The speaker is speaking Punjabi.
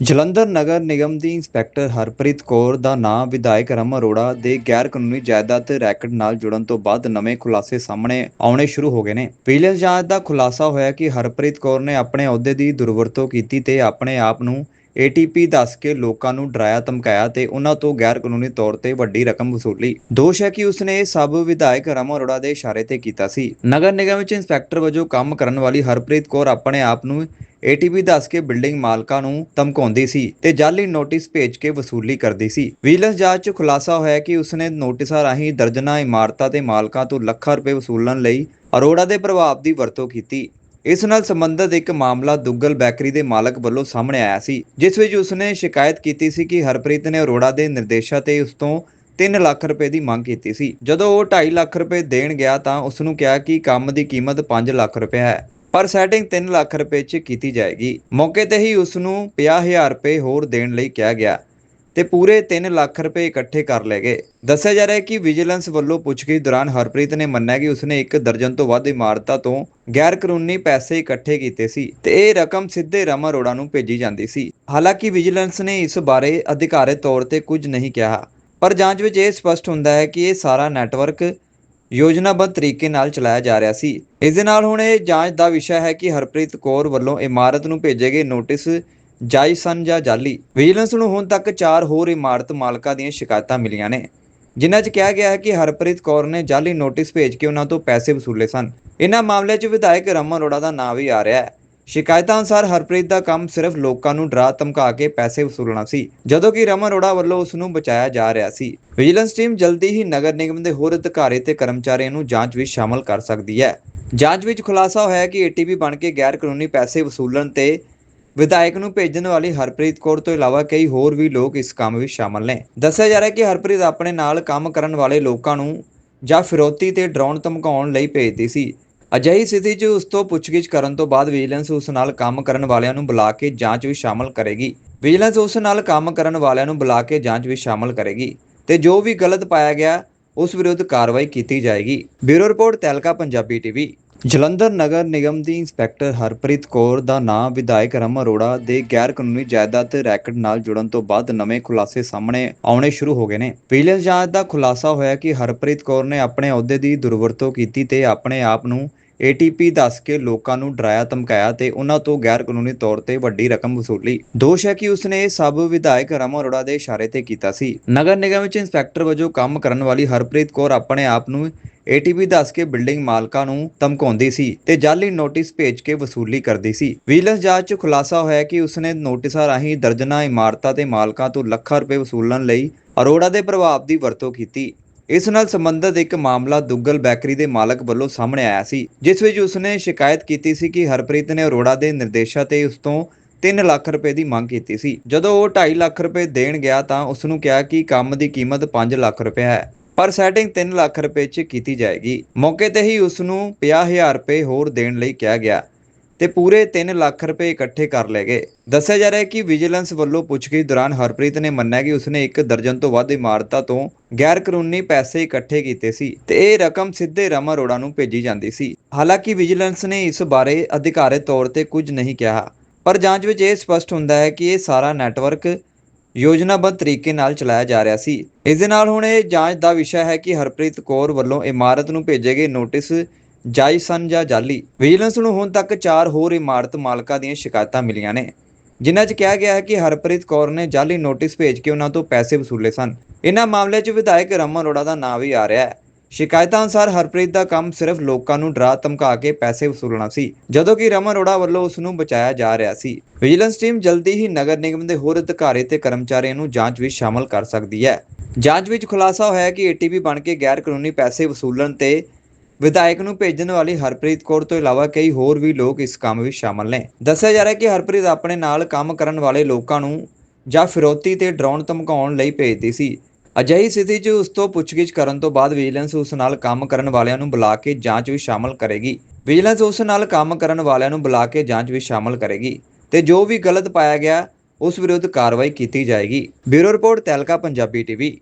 ਜਲੰਧਰ ਨਗਰ ਨਿਗਮ ਦੀ ਇੰਸਪੈਕਟਰ ਹਰਪ੍ਰੀਤ ਕੌਰ ਦਾ ਨਾਂ ਵਿਧਾਇਕ ਰਮਨ ਅਰੋੜਾ ਦੇ ਗੈਰ ਕਾਨੂੰਨੀ ਜਾਇਦਾਦ ਰੈਕਟ ਨਾਲ ਜੁੜਨ ਤੋਂ ਬਾਅਦ ਨਵੇਂ ਖੁਲਾਸੇ ਸਾਹਮਣੇ ਆਉਣੇ ਸ਼ੁਰੂ ਹੋ ਗਏ ਨੇ। ਵਿਜੀਲੈਂਸ ਜਾਂਚ ਦਾ ਖੁਲਾਸਾ ਹੋਇਆ ਕਿ ਹਰਪ੍ਰੀਤ ਕੌਰ ਨੇ ਆਪਣੇ ਅਹੁਦੇ ਦੀ ਦੁਰਵਰਤੋਂ ਕੀਤੀ ਤੇ ਆਪਣੇ ਆਪ ਨੂੰ ATP ਦੱਸ ਕੇ ਲੋਕਾਂ ਨੂੰ ਡਰਾਇਆ, ਧਮਕਾਇਆ ਤੇ ਉਹਨਾਂ ਤੋਂ ਗੈਰ ਕਾਨੂੰਨੀ ਤੌਰ ਤੇ ਵੱਡੀ ਰਕਮ ਵਸੂਲੀ। ਦੋਸ਼ ਹੈ ਕਿ ਉਸਨੇ ਇਹ ਸਭ ਵਿਧਾਇਕ ਰਮਨ ਅਰੋੜਾ ਦੇ ਇਸ਼ਾਰੇ ਤੇ ਕੀਤਾ ਸੀ। ਨਗਰ ਨਿਗਮ ਵਿੱਚ ਇੰਸਪੈਕਟਰ ਵਜੋਂ ਕੰਮ ਕਰਨ ਵਾਲੀ ਹਰਪ੍ਰੀਤ ਕੌਰ ਆਪਣੇ ਆਪ ਨੂੰ ਏਟੀਪੀ ਦੱਸ ਕੇ ਬਿਲਡਿੰਗ ਮਾਲਕਾਂ ਨੂੰ ਧਮਕਾਉਂਦੀ ਸੀ ਤੇ ਜਾਲੀ ਨੋਟਿਸ ਭੇਜ ਕੇ ਵਸੂਲੀ ਕਰਦੀ ਸੀ। ਵਿਜੀਲੈਂਸ ਜਾਂਚ 'ਚ ਖੁਲਾਸਾ ਹੋਇਆ ਕਿ ਉਸਨੇ ਨੋਟਿਸਾਂ ਰਾਹੀਂ ਦਰਜਨਾਂ ਇਮਾਰਤਾਂ ਤੇ ਮਾਲਕਾਂ ਤੋਂ ਲੱਖਾਂ ਰੁਪਏ ਵਸੂਲਣ ਲਈ ਅਰੋੜਾ ਦੇ ਪ੍ਰਭਾਵ ਦੀ ਵਰਤੋਂ ਕੀਤੀ। ਇਸ ਨਾਲ ਸੰਬੰਧਿਤ ਇੱਕ ਮਾਮਲਾ ਦੁੱਗਲ ਬੈਕਰੀ ਦੇ ਮਾਲਕ ਵੱਲੋਂ ਸਾਹਮਣੇ ਆਇਆ ਸੀ, ਜਿਸ ਵਿੱਚ ਉਸਨੇ ਸ਼ਿਕਾਇਤ ਕੀਤੀ ਸੀ ਕਿ ਹਰਪ੍ਰੀਤ ਨੇ ਅਰੋੜਾ ਦੇ ਨਿਰਦੇਸ਼ਾਂ ਤੇ ਉਸ ਤੋਂ 3 ਲੱਖ ਰੁਪਏ ਦੀ ਮੰਗ ਕੀਤੀ ਸੀ। ਜਦੋਂ ਉਹ 2.5 ਲੱਖ ਰੁਪਏ ਦੇਣ ਗਿਆ ਤਾਂ ਉਸ ਨੂੰ ਕਿਹਾ ਕਿ ਕੰਮ ਦੀ ਕੀਮਤ 5 ਲੱਖ ਰੁਪਏ ਹੈ। ਪਰ ਸੈਟਿੰਗ 3 ਲੱਖ ਰੁਪਏ 'ਚ ਕੀਤੀ ਜਾਏਗੀ। ਮੌਕੇ ਤੇ ਹੀ ਉਸ ਨੂੰ 50000 ਰੁਪਏ ਹੋਰ ਦੇਣ ਲਈ ਕਿਹਾ ਗਿਆ ਤੇ ਪੂਰੇ 3 ਲੱਖ ਰੁਪਏ ਇਕੱਠੇ ਕਰ ਲਏ ਗਏ। ਦੱਸਿਆ ਜਾ ਰਿਹਾ ਹੈ ਕਿ ਵਿਜੀਲੈਂਸ ਵੱਲੋਂ ਪੁੱਛਗਿੱਛ ਦੌਰਾਨ ਹਰਪ੍ਰੀਤ ਨੇ ਮੰਨਿਆ ਕਿ ਉਸਨੇ ਇੱਕ ਦਰਜਨ ਤੋਂ ਵੱਧ ਇਮਾਰਤਾਂ ਤੋਂ ਗੈਰ ਕਾਨੂੰਨੀ ਪੈਸੇ ਇਕੱਠੇ ਕੀਤੇ ਸੀ ਤੇ ਇਹ ਰਕਮ ਸਿੱਧੇ ਰਮਾ ਰੋੜਾ ਨੂੰ ਭੇਜੀ ਜਾਂਦੀ ਸੀ। ਹਾਲਾਂਕਿ ਵਿਜੀਲੈਂਸ ਨੇ ਇਸ ਬਾਰੇ ਅਧਿਕਾਰਤ ਤੌਰ ਤੇ ਕੁਝ ਨਹੀਂ ਕਿਹਾ, ਪਰ ਜਾਂਚ ਵਿੱਚ ਇਹ ਸਪਸ਼ਟ ਹੁੰਦਾ ਹੈ ਕਿ ਇਹ ਸਾਰਾ ਨੈਟਵਰਕ ਯੋਜਨਾਬੱਧ ਤਰੀਕੇ ਨਾਲ ਚਲਾਇਆ ਜਾ ਰਿਹਾ ਸੀ। ਇਸ ਦੇ ਨਾਲ ਹੁਣ ਇਹ ਜਾਂਚ ਦਾ ਵਿਸ਼ਾ ਹੈ ਕਿ ਹਰਪ੍ਰੀਤ ਕੌਰ ਵੱਲੋਂ ਇਮਾਰਤ ਨੂੰ ਭੇਜੇ ਗਏ ਨੋਟਿਸ ਜਾਇਜ਼ ਸਨ ਜਾਂ ਜਾਲੀ। ਵਿਜੀਲੈਂਸ ਨੂੰ ਹੁਣ ਤੱਕ 4 ਹੋਰ ਇਮਾਰਤ ਮਾਲਕਾਂ ਦੀਆਂ ਸ਼ਿਕਾਇਤਾਂ ਮਿਲੀਆਂ ਨੇ, ਜਿਨ੍ਹਾਂ 'ਚ ਕਿਹਾ ਗਿਆ ਹੈ ਕਿ ਹਰਪ੍ਰੀਤ ਕੌਰ ਨੇ ਜਾਲੀ ਨੋਟਿਸ ਭੇਜ ਕੇ ਉਹਨਾਂ ਤੋਂ ਪੈਸੇ ਵਸੂਲੇ ਸਨ। ਇਹਨਾਂ ਮਾਮਲਿਆਂ 'ਚ ਵਿਧਾਇਕ ਰਮਨ ਅਰੋੜਾ ਦਾ ਨਾਂ ਵੀ ਆ ਰਿਹਾ ਹੈ। ਸ਼ਿਕਾਇਤਾਂ ਅਨੁਸਾਰ ਹਰਪ੍ਰੀਤ ਦਾ ਕੰਮ ਸਿਰਫ ਲੋਕਾਂ ਨੂੰ ਡਰਾ ਧਮਕਾ ਕੇ ਪੈਸੇ ਵਸੂਲਣਾ ਸੀ, ਜਦੋਂ ਕਿ ਰਮਨ ਅਰੋੜਾ ਵੱਲੋਂ ਉਸ ਨੂੰ ਬਚਾਇਆ ਜਾ ਰਿਹਾ ਸੀ। ਵਿਜੀਲੈਂਸ ਟੀਮ ਜਲਦੀ ਹੀ ਨਗਰ ਨਿਗਮ ਦੇ ਹੋਰ ਅਧਿਕਾਰੀ ਤੇ ਕਰਮਚਾਰੀਆਂ ਨੂੰ ਜਾਂਚ ਵਿੱਚ ਸ਼ਾਮਲ ਕਰ ਸਕਦੀ ਹੈ। ਜਾਂਚ ਵਿੱਚ ਖੁਲਾਸਾ ਹੋਇਆ ਹੈ ਕਿ ਏਟੀਪੀ ਬਣ ਕੇ ਗੈਰ ਕਾਨੂੰਨੀ ਪੈਸੇ ਵਸੂਲਣ ਤੇ ਵਿਧਾਇਕ ਨੂੰ ਭੇਜਣ ਵਾਲੀ ਹਰਪ੍ਰੀਤ ਕੌਰ ਤੋਂ ਇਲਾਵਾ ਕਈ ਹੋਰ ਵੀ ਲੋਕ ਇਸ ਕੰਮ ਵਿੱਚ ਸ਼ਾਮਲ ਨੇ। ਦੱਸਿਆ ਜਾ ਰਿਹਾ ਹੈ ਕਿ ਹਰਪ੍ਰੀਤ ਆਪਣੇ ਨਾਲ ਕੰਮ ਕਰਨ ਵਾਲੇ ਲੋਕਾਂ ਨੂੰ ਜਾਂ ਫਿਰੌਤੀ ਤੇ ਡਰਾਉਣ ਧਮਕਾਉਣ ਲਈ ਭੇਜਦੀ ਸੀ। ਅਜਿਹੀ ਸਥਿਤੀ 'ਚ ਉਸ ਤੋਂ ਪੁੱਛਗਿੱਛ ਕਰਨ ਤੋਂ ਬਾਅਦ ਵਿਜੀਲੈਂਸ ਉਸ ਨਾਲ ਕੰਮ ਕਰਨ ਵਾਲਿਆਂ ਨੂੰ ਬੁਲਾ ਕੇ ਜਾਂਚ ਵਿੱਚ ਸ਼ਾਮਲ ਕਰੇਗੀ। ਵਿਜੀਲੈਂਸ ਉਸ ਨਾਲ ਕੰਮ ਕਰਨ ਵਾਲਿਆਂ ਨੂੰ ਬੁਲਾ ਕੇ ਜਾਂਚ ਵਿੱਚ ਸ਼ਾਮਲ ਕਰੇਗੀ ਤੇ ਜੋ ਵੀ ਗਲਤ ਪਾਇਆ ਗਿਆ, ਉਸ ਵਿਰੁੱਧ ਕਾਰਵਾਈ ਕੀਤੀ ਜਾਏਗੀ। Bureau report Tehelka Punjabi TV. Jalandhar ਨਗਰ ਨਿਗਮ ਦੀ ਇੰਸਪੈਕਟਰ ਹਰਪ੍ਰੀਤ ਕੌਰ ਦਾ ਨਾਂ ਵਿਧਾਇਕ ਰਮ ਅਰੋੜਾ ਦੇ ਗੈਰ ਕਾਨੂੰਨੀ ਜਾਇਦਾਦ ਰੈਕਟ ਨਾਲ ਜੁੜਨ ਤੋਂ ਬਾਅਦ ਨਵੇਂ ਖੁਲਾਸੇ ਸਾਹਮਣੇ ਆਉਣੇ ਸ਼ੁਰੂ ਹੋ ਗਏ ਨੇ। ਵਿਜੀਲੈਂਸ ਜਾਂਚ ਦਾ ਖੁਲਾਸਾ ਹੋਇਆ ਕਿ ਹਰਪ੍ਰੀਤ ਕੌਰ ਨੇ ਆਪਣੇ ਅਹੁਦੇ ਦੀ ਦੁਰਵਰਤੋਂ ਕੀਤੀ ਤੇ ਆਪਣੇ ਆਪ ਨੂੰ ATP ਦੱਸ ਕੇ ਲੋਕਾਂ ਨੂੰ ਡਰਾਇਆ, ਧਮਕਾਇਆ ਤੇ ਉਹਨਾਂ ਤੋਂ ਗੈਰ ਕਾਨੂੰਨੀ ਤੌਰ ਤੇ ਵੱਡੀ ਰਕਮ ਵਸੂਲੀ। ਦੋਸ਼ ਹੈ ਕਿ ਉਸਨੇ ਇਹ ਸਭ ਵਿਧਾਇਕ ਰਮਨ ਅਰੋੜਾ ਦੇ ਇਸ਼ਾਰੇ ਤੇ ਕੀਤਾ ਸੀ। ਨਗਰ ਨਿਗਮ ਵਿੱਚ ਇੰਸਪੈਕਟਰ ਵਜੋਂ ਕੰਮ ਕਰਨ ਵਾਲੀ ਹਰਪ੍ਰੀਤ ਕੌਰ ਆਪਣੇ ਆਪ ਨੂੰ ATP ਦੱਸ ਕੇ ਬਿਲਡਿੰਗ ਮਾਲਕਾਂ ਨੂੰ ਧਮਕਾਉਂਦੀ ਸੀ ਤੇ ਜਾਲੀ ਨੋਟਿਸ ਭੇਜ ਕੇ ਵਸੂਲੀ ਕਰਦੀ ਸੀ। ਵਿਜੀਲੈਂਸ ਜਾਂਚ 'ਚ ਖੁਲਾਸਾ ਹੋਇਆ ਕਿ ਉਸਨੇ ਨੋਟਿਸਾਂ ਰਾਹੀਂ ਦਰਜਨਾਂ ਇਮਾਰਤਾਂ ਤੇ ਮਾਲਕਾਂ ਤੋਂ ਲੱਖਾਂ ਰੁਪਏ ਵਸੂਲਣ ਲਈ ਅਰੋੜਾ ਦੇ ਪ੍ਰਭਾਵ ਦੀ ਵਰਤੋਂ ਕੀਤੀ। ਇਸ ਨਾਲ ਸੰਬੰਧਿਤ ਇੱਕ ਮਾਮਲਾ ਦੁੱਗਲ ਬੈਕਰੀ ਦੇ ਮਾਲਕ ਵੱਲੋਂ ਸਾਹਮਣੇ ਆਇਆ ਸੀ, ਜਿਸ ਵਿੱਚ ਉਸਨੇ ਸ਼ਿਕਾਇਤ ਕੀਤੀ ਸੀ ਕਿ ਹਰਪ੍ਰੀਤ ਨੇ ਅਰੋੜਾ ਦੇ ਨਿਰਦੇਸ਼ਾਂ ਤੇ ਉਸ ਤੋਂ 3 ਲੱਖ ਰੁਪਏ ਦੀ ਮੰਗ ਕੀਤੀ ਸੀ। ਜਦੋਂ ਉਹ 2.5 ਲੱਖ ਰੁਪਏ ਦੇਣ ਗਿਆ ਤਾਂ ਉਸ ਨੂੰ ਕਿਹਾ ਕਿ ਕੰਮ ਦੀ ਕੀਮਤ 5 ਲੱਖ ਰੁਪਏ ਹੈ, ਪਰ ਸੈਟਿੰਗ 3 ਲੱਖ ਰੁਪਏ 'ਚ ਕੀਤੀ ਜਾਏਗੀ। ਮੌਕੇ ਤੇ ਹੀ ਉਸ ਨੂੰ 50000 ਰੁਪਏ ਹੋਰ ਦੇਣ ਲਈ ਕਿਹਾ ਗਿਆ। ਤੇ ਪੂਰੇ 3 ਲੱਖ ਰੁਪਏ ਇਕੱਠੇ ਕਰ ਲਏ ਗਏ। ਦੱਸਿਆ ਜਾ ਰਿਹਾ ਹੈ ਕਿ ਵਿਜੀਲੈਂਸ ਵੱਲੋਂ ਪੁੱਛਗਿੱਛ ਦੌਰਾਨ ਹਰਪ੍ਰੀਤ ਨੇ ਮੰਨਿਆ ਕਿ ਉਸਨੇ ਇੱਕ ਦਰਜਨ ਤੋਂ ਵੱਧ ਇਮਾਰਤਾਂ ਤੋਂ ਗੈਰ ਕਾਨੂੰਨੀ ਪੈਸੇ ਇਕੱਠੇ ਕੀਤੇ ਸੀ ਤੇ ਇਹ ਰਕਮ ਸਿੱਧੇ ਰਮਾ ਅਰੋੜਾ ਨੂੰ ਭੇਜੀ ਜਾਂਦੀ ਸੀ। ਹਾਲਾਂਕਿ ਵਿਜੀਲੈਂਸ ਨੇ ਇਸ ਬਾਰੇ ਅਧਿਕਾਰਤ ਤੌਰ ਤੇ ਕੁਝ ਨਹੀਂ ਕਿਹਾ, ਪਰ ਜਾਂਚ ਵਿੱਚ ਇਹ ਸਪਸ਼ਟ ਹੁੰਦਾ ਹੈ ਕਿ ਇਹ ਸਾਰਾ ਨੈਟਵਰਕ ਯੋਜਨਾਬੱਧ ਤਰੀਕੇ ਨਾਲ ਚਲਾਇਆ ਜਾ ਰਿਹਾ ਸੀ। ਇਸ ਦੇ ਨਾਲ ਹੁਣ ਇਹ ਜਾਂਚ ਦਾ ਵਿਸ਼ਾ ਹੈ ਕਿ ਹਰਪ੍ਰੀਤ ਕੌਰ ਵੱਲੋਂ ਇਮਾਰਤ ਨੂੰ ਭੇਜੇ ਗਏ ਨੋਟਿਸ ਜਾਇਜ਼ ਸਨ ਜਾਂ ਜਾਲੀ, ਵਿਜੀਲੈਂਸ ਨੂੰ ਹੁਣ ਤੱਕ 4 ਹੋਰ ਇਮਾਰਤ ਮਾਲਕਾਂ ਦੀਆਂ ਸ਼ਿਕਾਇਤਾਂ ਮਿਲੀਆਂ ਨੇ, ਜਿਨ੍ਹਾਂ 'ਚ ਕਿਹਾ ਗਿਆ ਹੈ ਕਿ ਹਰਪ੍ਰੀਤ ਕੌਰ ਨੇ ਜਾਲੀ ਨੋਟਿਸ ਭੇਜ ਕੇ ਉਹਨਾਂ ਤੋਂ ਪੈਸੇ ਵਸੂਲੇ ਸਨ। ਇਹਨਾਂ ਮਾਮਲਿਆਂ 'ਚ ਵਿਧਾਇਕ ਰਮਨ ਅਰੋੜਾ ਦਾ ਨਾਂ ਵੀ ਆ ਰਿਹਾ ਹੈ। ਸ਼ਿਕਾਇਤਾਂ ਅਨੁਸਾਰ ਹਰਪ੍ਰੀਤ ਦਾ ਕੰਮ ਸਿਰਫ ਲੋਕਾਂ ਨੂੰ ਡਰਾ ਧਮਕਾ ਕੇ ਪੈਸੇ ਵਸੂਲਣਾ ਸੀ, ਜਦੋਂ ਕਿ ਰਮਨ ਅਰੋੜਾ ਵੱਲੋਂ ਉਸ ਨੂੰ ਬਚਾਇਆ ਜਾ ਰਿਹਾ ਸੀ। ਵਿਜੀਲੈਂਸ ਟੀਮ ਜਲਦੀ ਹੀ ਨਗਰ ਨਿਗਮ ਦੇ ਹੋਰ ਅਧਿਕਾਰੀ ਤੇ ਕਰਮਚਾਰੀਆਂ ਨੂੰ ਜਾਂਚ ਵਿੱਚ ਸ਼ਾਮਲ ਕਰ ਸਕਦੀ ਹੈ। ਜਾਂਚ ਵਿੱਚ ਖੁਲਾਸਾ ਹੋਇਆ ਹੈ ਕਿ ATP ਬਣ ਕੇ ਗੈਰ ਕਾਨੂੰਨੀ ਪੈਸੇ ਵਸੂਲਣ ਤੇ ਵਿਧਾਇਕ ਨੂੰ ਭੇਜਣ ਵਾਲੀ ਹਰਪ੍ਰੀਤ ਕੌਰ ਤੋਂ ਇਲਾਵਾ ਕਈ ਹੋਰ ਵੀ ਲੋਕ ਇਸ ਕੰਮ ਵਿੱਚ ਸ਼ਾਮਲ ਨੇ। ਦੱਸਿਆ ਜਾ ਰਿਹਾ ਕਿ ਹਰਪ੍ਰੀਤ ਆਪਣੇ ਨਾਲ ਕੰਮ ਕਰਨ ਵਾਲੇ ਲੋਕਾਂ ਨੂੰ ਜਾਂ ਫਿਰੌਤੀ ਤੇ ਡਰਾਉਣ ਧਮਕਾਉਣ ਲਈ ਭੇਜਦੀ ਸੀ। ਅਜਿਹੀ ਸਥਿਤੀ 'ਚ ਉਸ ਤੋਂ ਪੁੱਛਗਿੱਛ ਕਰਨ ਤੋਂ ਬਾਅਦ ਵਿਜੀਲੈਂਸ ਉਸ ਨਾਲ ਕੰਮ ਕਰਨ ਵਾਲਿਆਂ ਨੂੰ ਬੁਲਾ ਕੇ ਜਾਂਚ ਵਿੱਚ ਸ਼ਾਮਲ ਕਰੇਗੀ। ਵਿਜੀਲੈਂਸ ਉਸ ਨਾਲ ਕੰਮ ਕਰਨ ਵਾਲਿਆਂ ਨੂੰ ਬੁਲਾ ਕੇ ਜਾਂਚ ਵਿੱਚ ਸ਼ਾਮਲ ਕਰੇਗੀ ਤੇ ਜੋ ਵੀ ਗਲਤ ਪਾਇਆ ਗਿਆ, ਉਸ ਵਿਰੁੱਧ ਕਾਰਵਾਈ ਕੀਤੀ ਜਾਏਗੀ। Bureau report Tehelka, Punjabi TV.